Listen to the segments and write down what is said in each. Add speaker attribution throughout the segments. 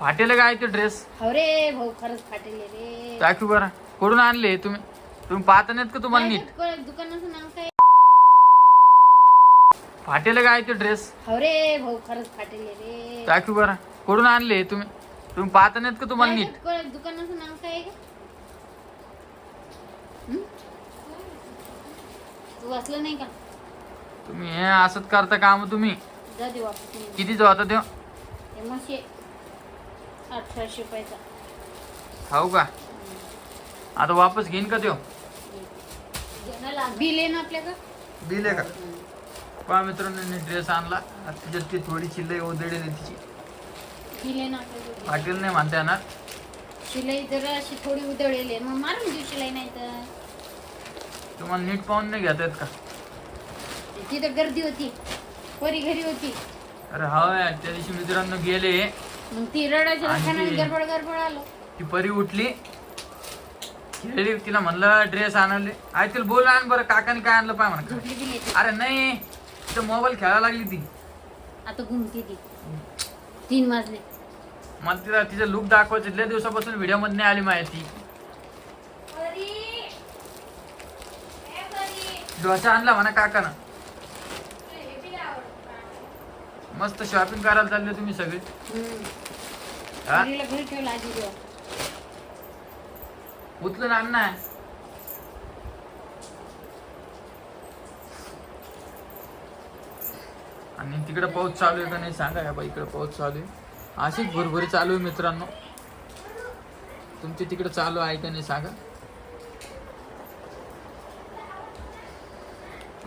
Speaker 1: फाटेल काय ते ड्रेस
Speaker 2: हो रे भाऊ खरंच फाटेल रे.
Speaker 1: दाखवू बरं. कुठून आणले तुम्ही? तुम्ही पाहता नाहीत का तुम्हाला नीट?
Speaker 2: काय दुकानाचं नाव काय?
Speaker 1: फाटेल काय ते ड्रेस
Speaker 2: हो रे भाऊ खरंच फाटेल रे.
Speaker 1: दाखवू बरं. कुठून आणले तुम्ही? तुम्ही पाहता नाहीत का तुम्हाला नीट?
Speaker 2: काय दुकानाचं नाव काय हं? तू वाचलं नाही का?
Speaker 1: तुम्ही हे असंच करता काम तुम्ही?
Speaker 2: जा दे वापस. नाही
Speaker 1: कितीच होता ते?
Speaker 2: हे मशे अठराशे रुपयाचा.
Speaker 1: हो का? आता वापस घेईन का त्यो?
Speaker 2: बिल आहे ना आपल्याकडं?
Speaker 1: दिले का? पहा मित्रांनो ड्रेस आणला. आता तिच्यात ती थोडी शिल्लक उधळली तिची.
Speaker 2: बिल आहे ना आपल्याकडं?
Speaker 1: फाटेल नाही म्हणता येणार.
Speaker 2: शिलाई जर अशी थोडी उधळलेली आहे. मग मारून देऊ शिलाई नाही तर.
Speaker 1: तुम्हाला नीट पाहून नाही घेता येत का?
Speaker 2: तिथं गर्दी होती. पोरी घरी होती.
Speaker 1: अरे हा त्या दिवशी मित्रांनो गेले.
Speaker 2: मग ती रडायच्या
Speaker 1: आणि
Speaker 2: लक्षाने
Speaker 1: ती-
Speaker 2: गडबड गडबड आलो.
Speaker 1: ती परी उठली खेळली तिला म्हणलं ड्रेस आणले. आई तिला बोल आण बरं काकाने काय आणलं पाय म्हणा.
Speaker 2: झोपली ती.
Speaker 1: अरे नाही तिथं मोबाईल खेळायला लागली ती.
Speaker 2: आता घुमती ती. तीन वाजले.
Speaker 1: मला तिला तिचं लुक दाखवायचं लय दिवसापासून व्हिडिओमध्ये नाही आली माहिती. डोसा आणला म्हणा काकानं. मस्त शॉपिंग करायला चालले तुम्ही सगळे. हा?
Speaker 2: पोरीला घरी ठेवला आजी देवा
Speaker 1: उचलून आण ना. आणि तिकडे पाऊस चालू आहे का नाही सांगा या बाई इकडे पाऊस चालू आहे? अशीच भरभरी चालू आहे मित्रांनो. तुमच्या तिकडे चालू आहे का नाही सांगा?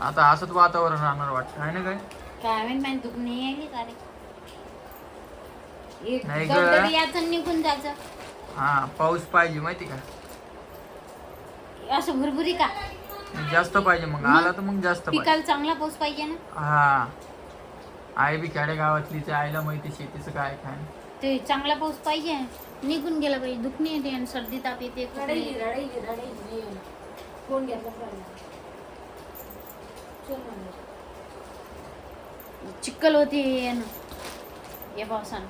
Speaker 1: आता असंच वातावरण राहणार वाटतं. आहे ना काय?
Speaker 2: काय माहीत नाही आली का रे? एक
Speaker 1: नाही ग.
Speaker 2: दगदग याचं निघून जायचं.
Speaker 1: हा पाऊस पाहिजे माहिती का?
Speaker 2: असं भुरभुरी का?
Speaker 1: जास्त पाहिजे मग. आला तर मग जास्त पाहिजे.
Speaker 2: पिकाला चांगला पाऊस पाहिजे ना?
Speaker 1: हा. आई बी खेडेगावातली ते आईला माहिती शेतीचं काय काय
Speaker 2: ते चांगला पाऊस पाहिजे. निघून गेला पाहिजे दुख नाही येते आणि सर्दी ताप येते चिक्कल होते या पावसानं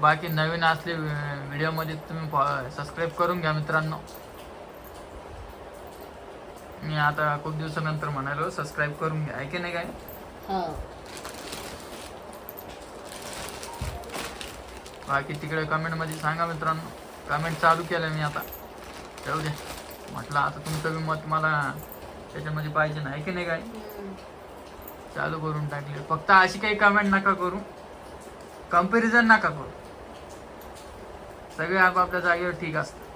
Speaker 1: बाकी नवीन असले व्हिडिओमध्ये तुम्ही सबस्क्राईब करून घ्या मित्रांनो. मी आता खूप दिवसानंतर म्हणालो सबस्क्राईब करून घ्या. ऐके नाही काय?
Speaker 2: हो.
Speaker 1: बाकी तिकडे कमेंटमध्ये सांगा मित्रांनो. कमेंट चालू केलं मी आता. जाऊ द्या म्हटलं आता तुमचं बी मत मला त्याच्यामध्ये पाहिजे ना ऐके नाही काय. चालू करून टाकले. फक्त अशी काही कमेंट नका करू. कंपॅरिझन नका करू. सगळे आपापल्या जागेवर ठीक असतात.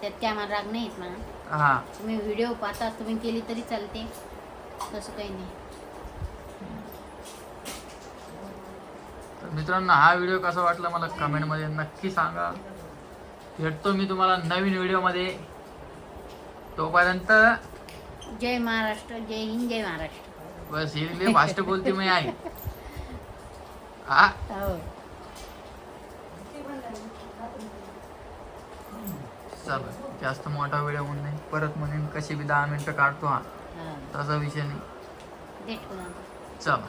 Speaker 2: त्यात काय मला राग नाही येत म्हणा.
Speaker 1: हा.
Speaker 2: तुम्ही व्हिडिओ पाहता तुम्ही केली तरी चालते. तसं काही नाही.
Speaker 1: तर मित्रांनो हा व्हिडिओ कसा वाटला मला कमेंटमध्ये नक्की सांगा. भेटतो मी तुम्हाला नवीन व्हिडिओमध्ये तोपर्यंत
Speaker 2: जय महाराष्ट्र जय हिंद जय महाराष्ट्र.
Speaker 1: बस ही फास्ट बोलते मी आहे हा
Speaker 2: हो.
Speaker 1: चला जास्त मोठा व्हिडिओ म्हणून नाही. परत म्हणेन कशी बी दहा मिनिटं काढतो हा. तसा विषय नाही. चला.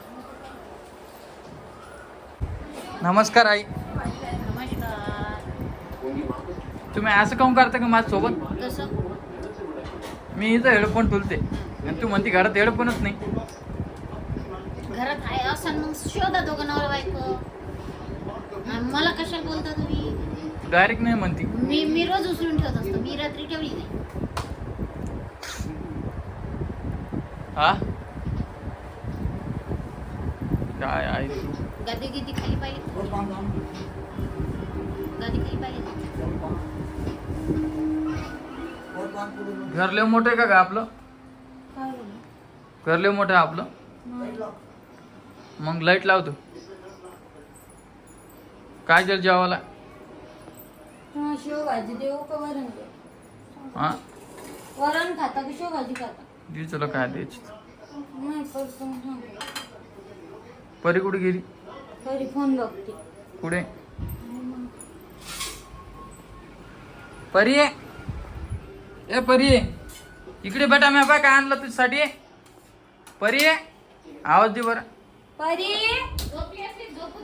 Speaker 1: नमस्कार आई. तुम्ही असं काऊन करता का माझ्यासोबत?
Speaker 2: कसं?
Speaker 1: मी इथं हेडफोन ठुलते आणि तू म्हणते घरात हेडफोनच नाही.
Speaker 2: घरात आहे असं मग शोधा दोघं नवरा बायको. मला कशाला बोलता तुम्ही?
Speaker 1: डायरेक्ट नाही म्हणते.
Speaker 2: मी मी रोज उचलून ठेवत असतो. मी रात्री ठेवली नाही.
Speaker 1: हा? काय आहे तू?
Speaker 2: गादी किती खाली पाहिली? गादी खाली पाहिली.
Speaker 1: घर लय मोठं आहे का गा आपलं? घर लय मोठं आहे आपलं? मग लाइट लावतो. काय जर जेवायला?
Speaker 2: हा शेवभाजी देऊ का वरण देऊ?
Speaker 1: हा.
Speaker 2: वरण खाता की शेवभाजी खाता?
Speaker 1: दे तुला काय द्यायची.
Speaker 2: नाही
Speaker 1: परी कुठे गेली?
Speaker 2: तरी फोन बघते.
Speaker 1: कुठे? परी ए परी इकडे बेटा मी काय आणलं तुझ्यासाठी. परी आवाज दे बरं.
Speaker 2: परी! झोपली असली झोप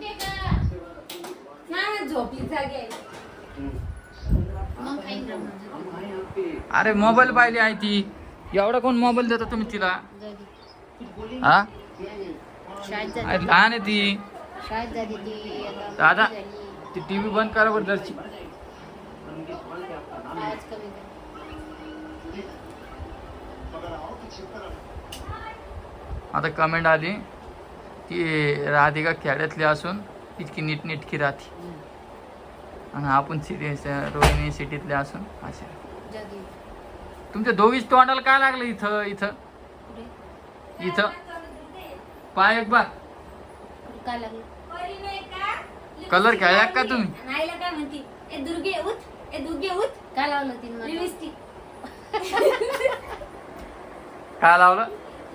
Speaker 3: जागी आहे
Speaker 2: मग काही नाही.
Speaker 1: अरे मोबाईल पाहिली आहे ती. एवढा कोण मोबाईल देता तुम्ही तिला? हा? अरे लहान आहे ती. दादा ती टी व्ही बंद करा बरं जरची आता कमेंट आली ती राधिका खेड्यातली असून इतकी नीटनेटकी राहते. आणि आपण सिटी रोहिणी सिटीतले असून असे. तुमच्या दोघीच तोंडाला काय लागलं इथं इथं. इथं? पाय एक बार
Speaker 2: पुढे काय लागलं?
Speaker 1: कलर खेळला का? तुम्ही?
Speaker 3: नाहीला काय म्हणती? ए दुर्गे उठ. ए दुर्गे उठ.
Speaker 2: काय लावलं तिने?
Speaker 3: लिपस्टिक.
Speaker 1: काय लावलं?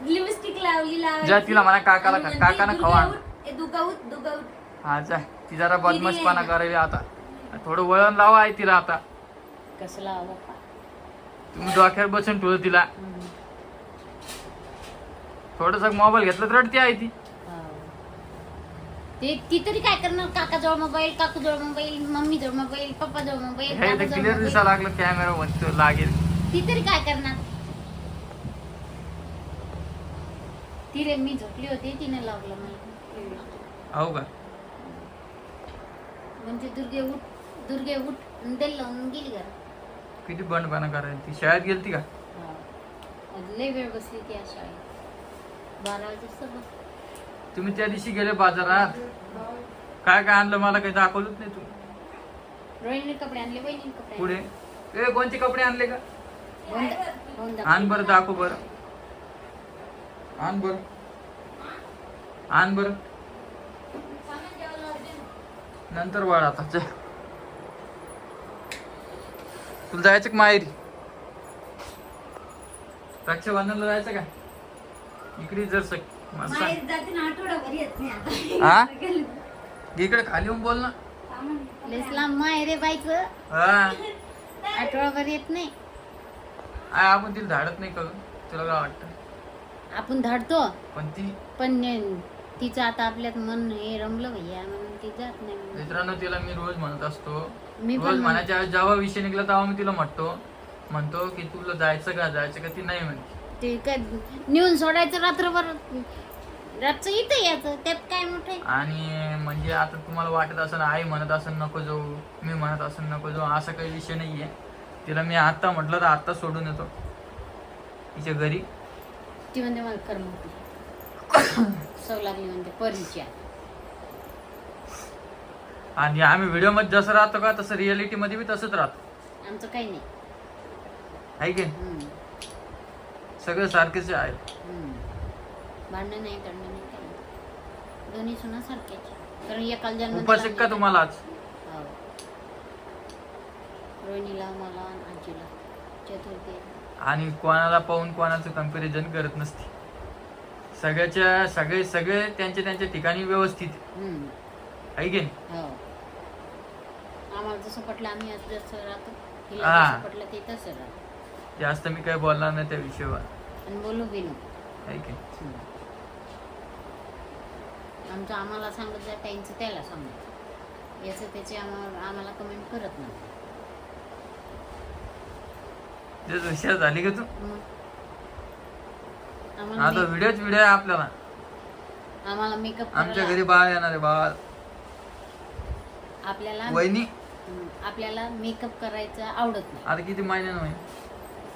Speaker 3: लिपस्टिक लावली लावली.
Speaker 1: जा तिला म्हणा काकाला काकानं खवा.
Speaker 3: दुर्गा उठ
Speaker 1: हा जाय ती जरा बदमाशपणा करायला आता. थोडं वळण लावा आहे तिला आता
Speaker 2: कसं लावा?
Speaker 1: तुम्ही डोक्यावर बसून ठेवलं तिला. थोडस मोबाईल घेतलं तर रडती आहे ती.
Speaker 2: ते ती तरी काय करणार मोबाईल काकूजवळ मोबाईल मम्मीजवळ मोबाईल पप्पाजवळ मोबाईल
Speaker 1: हे
Speaker 2: दादाजवळ
Speaker 1: क्लिअर
Speaker 2: मोबाईल.
Speaker 1: दिसा लागलं कॅमेरा म्हणतो लागेल
Speaker 2: ती तरी काय करणार तिने मी झोपली होती तिने लावलं मला
Speaker 1: हो का
Speaker 2: म्हणजे दुर्गे उठ दुर्गे उठ ते लावून गेली घरात.
Speaker 1: किती बंडपणा करायला? ती शाळेत गेलती का?
Speaker 2: लय वेळ बसली ती बारा बस
Speaker 1: तुम्ही त्या दिवशी गेले बाजारात? काय काय आणलं मला काही दाखवलंच नाही तू
Speaker 2: रोहिणीने कपडे आणले बहिणीने कपडे
Speaker 1: पुढे? ए कोणते कपडे आणले का?
Speaker 2: आणले. दाखव.
Speaker 1: आण बरं दाखव बरं. आण बरं. आण बरं. नंतर वाढ आता. चल. तुला जायचं का माहेरी? रक्षाबंधनला जायचं का? इकडे जर सक मस्त
Speaker 3: माहेर जाते ना आठवडाभर येत नाही
Speaker 1: हा?
Speaker 3: आता
Speaker 1: इकडे खाली येऊन बोल ना.
Speaker 2: लयच लांब माय रे बाईक
Speaker 1: हा.
Speaker 2: आठवडाभर येत नाही.
Speaker 1: आपण तिला धाडत नाही करून. तुला काय वाटतं?
Speaker 2: आपण धाडतो.
Speaker 1: पण ती
Speaker 2: पण तिचं आता आपल्यात मन हे रमलं भैया म्हणून ती जात नाही.
Speaker 1: मित्रांनो तिला मी रोज म्हणत असतो.
Speaker 2: मी पण
Speaker 1: रोज म्हणायच्या वेळेस जेव्हा विषय निघला तेव्हा मी तिला म्हणतो. म्हणतो की तुला जायचं का जायचं का? ती नाही म्हणते.
Speaker 2: ते काय नेऊन सोडायचं रात्रभर? रातचं इथं यायचं त्यात काय मोठं आहे?
Speaker 1: आणि म्हणजे आता तुम्हाला वाटत असेल आई म्हणत असेल नको जाऊ मी म्हणत असेल नको जाऊ असा काही विषय नाहीये. तिला मी आत्ता म्हटलं तर आत्ता सोडून येतो तिच्या घरी.
Speaker 2: ती म्हणते मला कर्म सव लागली म्हणते परीच्या
Speaker 1: आणि आम्ही व्हिडिओमध्ये जसं राहतो का तसं रिअलिटी मध्ये बी तसंच राहतो
Speaker 2: आमचं काही नाही
Speaker 1: आहे की नाही?
Speaker 2: हम्म,
Speaker 1: सगळं सारखेच आहे
Speaker 2: हम्म. भांडणं नाही करणं नाही काही नाही. दोन्ही सुना सारख्याच कारण एकाला जन्म
Speaker 1: उपास
Speaker 2: दिला
Speaker 1: आहे का तुम्हाला आज
Speaker 2: हो. रोहिणीला मला आणि आजीला चतुर्थी आहे.
Speaker 1: आणि कोणाला पाहून कोणाचं कंपॅरिझन करत नसते सगळ्याच्या सगळे सगळे त्यांच्या त्यांच्या ठिकाणी व्यवस्थित.
Speaker 2: हम्म,
Speaker 1: आहे की नाही?
Speaker 2: हो. आम्हाला जसं पटलं आम्ही आज जसं राहतो तिला
Speaker 1: हा.
Speaker 2: जसं पटलं ते तसं राहतो.
Speaker 1: जास्त मी काही बोलणार नाही त्या विषयावर.
Speaker 2: आणि बोलू बी नको.
Speaker 1: आहे की नाही?
Speaker 2: हम्म. आमचं आम्हाला सांगत जा त्यांचं त्याला सांगत याचं त्याचे आम्हाला आम्हाला कमेंट करत नाही.
Speaker 1: तेच विषय झाली का तू?
Speaker 2: मग?
Speaker 1: आता
Speaker 2: आम्हाला
Speaker 1: व्हिडिओच व्हिडिओ आहे आपल्याला.
Speaker 2: आम्हाला मेकअप
Speaker 1: आमच्या घरी बाळ येणार आहे बाळ.
Speaker 2: आपल्याला
Speaker 1: वहिनी.
Speaker 2: हम्म, आपल्याला मेकअप करायचं आवडत नाही.
Speaker 1: आता किती महिन्यानं होईल?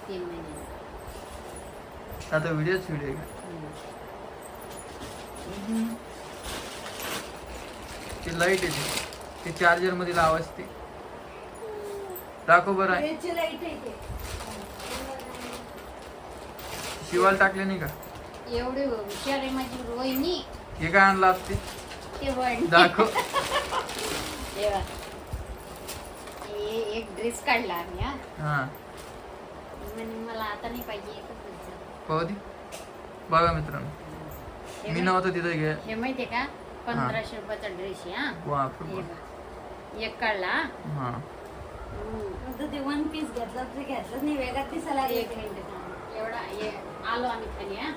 Speaker 2: तीन महिने
Speaker 1: आता व्हिडिओच व्हिडिओ आहे. ती लाइट येते ते. चार्जरमध्ये लावायचं ते. दाखव बरं. आहे
Speaker 3: याची लाइट आहे ते.
Speaker 1: शिवाल टाकले नाही का?
Speaker 2: एवढी हुशार आहे माझी रोहिणी
Speaker 1: हे काय आणलं आज ते?
Speaker 2: ते वड
Speaker 1: दाखव.
Speaker 2: तेव्हा हे एक ड्रेस काढला आम्ही हा.
Speaker 1: हा.
Speaker 2: म्हणे मला आता नाही पाहिजे एकच ड्रेस
Speaker 1: पाहू दे. बघा मित्रांनो.
Speaker 2: हे
Speaker 1: मी
Speaker 2: माहित-
Speaker 1: नव्हतं तिथे घे.
Speaker 2: हे माहितीये का? पंधराशे रुपयाचा ड्रेस आहे हा.
Speaker 1: बाप
Speaker 2: हे बघ. एक काढला हा.
Speaker 1: हा.
Speaker 2: हम्म.
Speaker 3: ते वन पीस घेतला ते घेतलंच नाही वेगळा दिसायला
Speaker 2: एक
Speaker 3: लागले
Speaker 2: मिनिट. थांब. एवढा आलो आम्ही खाली हा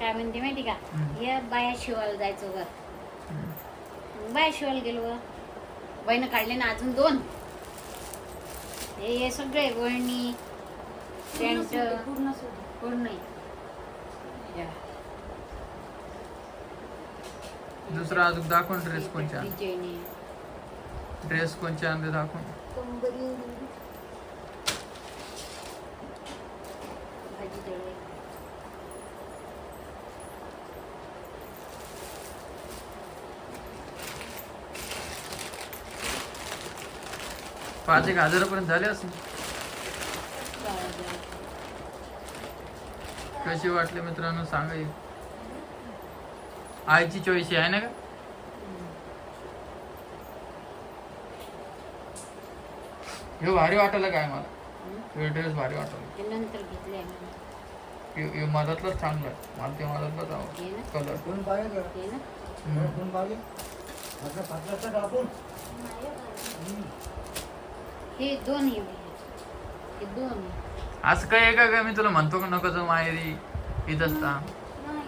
Speaker 2: काय म्हणते माहिती का. हे बाया शिवायला जायचं वर. बाया शिवायला गेलो वर बाईनं काढले ना अजून दोन हे हे सगळे वळणी
Speaker 3: पूर्ण
Speaker 2: पॅन्ट
Speaker 3: पूर्ण.
Speaker 2: पूर्ण. या.
Speaker 1: दुसरा अजून दाखवून ड्रेस कोणच्या. ड्रेस कोणच्या आणले दाखवून पाच एक हजारापर्यंत झाले असेल. कसे वाटले मित्रांनो सांगा येईल आईची चॉईस आहे ना का? हे भारी वाटलं काय मला? हे ड्रेस भारी वाटलं.
Speaker 2: नंतर घेतले मी.
Speaker 1: मधातलंच चांगलं आहे. मला ते मधातलंच आवडतं.
Speaker 2: ना.
Speaker 1: कलर.
Speaker 4: कोण पाहिजे का?
Speaker 2: हे. हे दोन हे. हे दोन.
Speaker 1: असं काय आहे का काय मी तुला म्हणतो का नको जाऊ माहेरी? इथं असता
Speaker 3: नाही.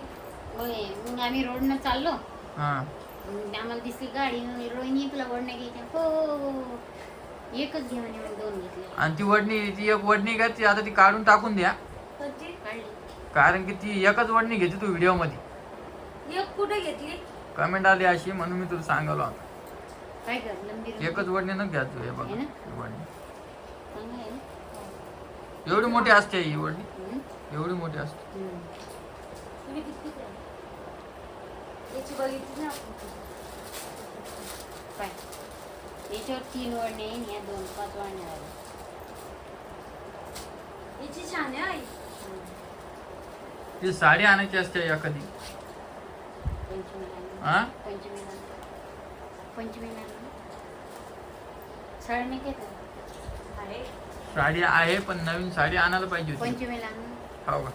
Speaker 2: होय. मग आम्ही रोडनं चाललो.
Speaker 1: हा.
Speaker 2: मग आम्हाला दिसली गाडी. मग रोहिणी तुला ओढण्या घ्यायच्या हो. हो, हो, हो. एकच घे म्हणे मग दोन घेतले.
Speaker 1: आणि ती वडणी ती एक वडणी का ती आता ती काढून टाकून द्या.
Speaker 3: कधी?
Speaker 1: कारण की ती एकच वडणी घेते तू व्हिडिओमध्ये
Speaker 3: एक कुठे घेतली
Speaker 1: कमेंट आली अशी म्हणून मी तुला सांगालो आता
Speaker 2: काय कर लंबी रुंदी.
Speaker 1: एकच वडणी न घ्या तू हे बघ
Speaker 2: ना?
Speaker 1: ही वडणी
Speaker 2: चांगलं आहे ना
Speaker 1: एवढी मोठी असते ही वडणी
Speaker 2: हम्म.
Speaker 1: एवढी मोठी असते
Speaker 2: हम्म.
Speaker 3: तुम्ही किती केलं? याची बघितली ना आपण.
Speaker 2: पाय याच्यावर तीन या दोन पाच वळणे झाले
Speaker 3: याची छान आहे आई
Speaker 1: ती साडी आणायची असते एखादी. हा?
Speaker 2: पंचमीला. पंचमीला साडी
Speaker 3: आहे.
Speaker 1: साडी आहे पण नवीन साडी आणायला पाहिजे होती.
Speaker 2: पंचमीला
Speaker 1: हो का?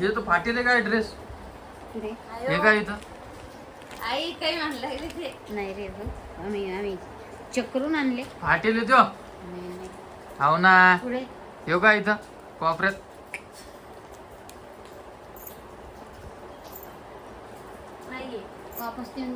Speaker 1: हे तो फाटेले काय ड्रेस? हे काय इथं?
Speaker 3: आई काही म्हणलं रे ते.
Speaker 2: नाही रे हो आम्ही आम्ही चक्रून आणले.
Speaker 1: फाटेले तो
Speaker 2: नाही, नाही.
Speaker 1: हो ना.
Speaker 2: पुढे?
Speaker 1: हे काय इथं? कोपऱ्यात?
Speaker 3: नाहीये
Speaker 2: वापस देऊन देऊ.